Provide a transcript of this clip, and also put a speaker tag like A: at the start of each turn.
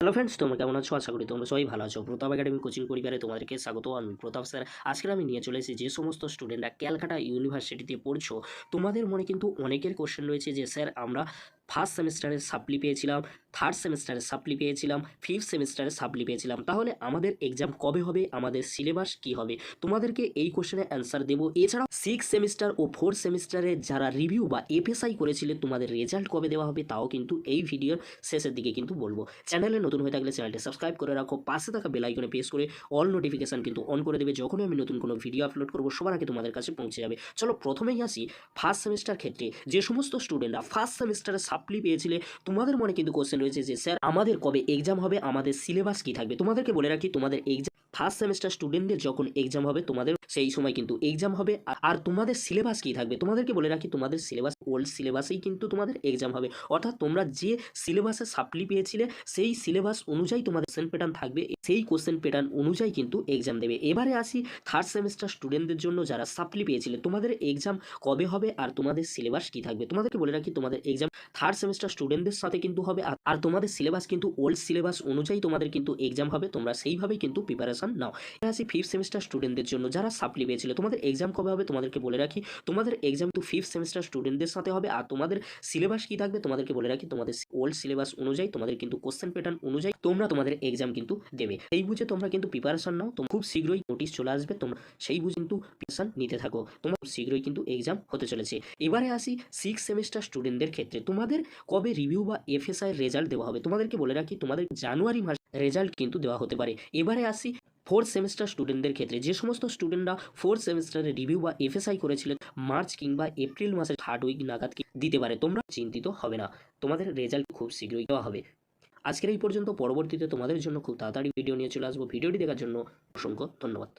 A: Hello friends তোমরা কেমন আছো? আশা করি তোমরা সবাই ভালো আছো। প্রতাপ একাডেমি কোচিং পরিবারে তোমাদেরকে স্বাগত। আমি প্রতাপ স্যার। আজকে আমি নিয়ে চলে এসেছি যে সমস্ত স্টুডেন্টরা ক্যালকাটা ইউনিভার্সিটিতে পড়ছো, তোমাদের মনে কিন্তু অনেকের কোশ্চেন রয়েছে যে, স্যার, আমরা ফার্স্ট সেমিস্টারে সাপ্লি পেয়েছিলাম। থার্ড সেমিস্টারের সাপ্লি পেয়েছিলাম ফিফথ সেমিস্টারের সাপ্লি পেয়েছিলাম। তাহলে আমাদের এক্সাম কবে হবে? আমাদের সিলেবাস কি হবে? তোমাদেরকে এই কোশ্চেনের অ্যান্সার দেবো। এছাড়াও সিক্স সেমিস্টার ও ফোর্থ সেমিস্টারে যারা রিভিউ বা এফএসআই করেছিলে, তোমাদের রেজাল্ট কবে দেওয়া হবে? তাও কিন্তু এই ভিডিওর শেষের দিকে কিন্তু বলব। চ্যানেলে নতুন হয়ে থাকলে চ্যানেলটি সাবস্ক্রাইব করে রাখো। পাশে থাকা বেল আইকনে প্রেস করে অল নোটিফিকেশন কিন্তু অন করে দেবে। যখনই আমি নতুন কোনো ভিডিও আপলোড করব, সবার আগে তোমাদের কাছে পৌঁছে যাবে। চলো প্রথমেই আসি ফার্স্ট সেমিস্টার ক্ষেত্রে। যে সমস্ত স্টুডেন্টরা ফার্স্ট সেমিস্টারে সাপ্লি পেয়েছিলে, তোমাদের মনে কিন্তু কোশ্চেন রয়েছে যে, স্যার, আমাদের কবে এক্সাম হবে? আমাদের সিলেবাস কি থাকবে? তোমাদেরকে বলে রাখি, তোমাদের এক্সাম ফার্স্ট সেমিস্টার স্টুডেন্টদের যখন এক্সাম হবে, তোমাদের সেই সময় কিন্তু এক্সাম হবে। আর- তোমাদের সিলেবাস কি থাকবে? তোমাদেরকে বলে রাখি, তোমাদের সিলেবাস ওল্ড সিলেবাসেই কিন্তু তোমাদের এক্সাম হবে। অর্থাৎ তোমরা যে সিলেবাসে সাপ্লি পেয়েছিলে, সেই সিলেবাস অনুযায়ী তোমাদের কোশ্চেন প্যাটার্ন থাকবে। সেই কোশ্চেন প্যাটার্ন অনুযায়ী কিন্তু এক্সাম দেবে। এবারে আসি থার্ড সেমিস্টার স্টুডেন্টদের জন্য যারা সাপ্লি পেয়েছিলে, তোমাদের এক্সাম কবে হবে? আর তোমাদের সিলেবাস কি থাকবে? তোমাদেরকে বলে রাখি, তোমাদের এক্সাম থার্ড সেমিস্টার স্টুডেন্টদের সাথে কিন্তু হবে। আর তোমাদের সিলেবাস কিন্তু ওল্ড সিলেবাস অনুযায়ী তোমাদের কিন্তু এক্সাম হবে। তোমরা সেইভাবেই কিন্তু প্রিপারেশন নাও। এবার আসি ফিফথ সেমিস্টার স্টুডেন্টদের জন্য, যারা সাপ্লি পেয়েছিল তোমাদের এক্সাম কবে হবে তোমাদেরকে বলে রাখি। তোমাদের এক্সাম তো ফিফথ সেমিস্টার স্টুডেন্টদের সাথে হবে আর তোমাদের সিলেবাস কি থাকবে তোমাদেরকে বলে রাখি। তোমাদের ওল্ড সিলেবাস অনুযায়ী, তোমাদের কিন্তু কোশ্চেন প্যাটার্ন অনুযায়ী তোমরা তোমাদের এক্সাম কিন্তু দেবে। এই বুঝে তোমরা কিন্তু প্রিপারেশন নাও। তোমরা খুব শীঘ্রই নোটিশ চলে আসবে। তোমরা সেই বুঝে কিন্তু প্রিপারেশন নিতে থাকো। তোমরা শীঘ্রই কিন্তু এক্সাম হতে চলেছে। এবারে আসি সিক্স সেমিস্টার স্টুডেন্টদের ক্ষেত্রে। তোমাদের কবে রিভিউ বা এফএসআই রেজাল্ট দেওয়া হবে? তোমাদেরকে বলে রাখি, তোমাদের জানুয়ারি মাস রেজাল্ট কিন্তু দেওয়া হতে পারে। এবারে আসি ফোর্থ সেমিস্টার স্টুডেন্টদের ক্ষেত্রে যে সমস্ত স্টুডেন্টরা ফোর্থ সেমিস্টারে রিভিউ বা এফএসআই করেছিলেন মার্চ কিংবা এপ্রিল মাসের থার্ড উইক নাগাদ দিতে পারে, তোমরা চিন্তিত হবে না। তোমাদের রেজাল্ট খুব শীঘ্রই দেওয়া হবে। আজকের এই পর্যন্ত, পরবর্তীতে তোমাদের জন্য খুব তাড়াতাড়ি ভিডিও নিয়ে চলে আসব। ভিডিওটি দেখার জন্য অসংখ্য ধন্যবাদ।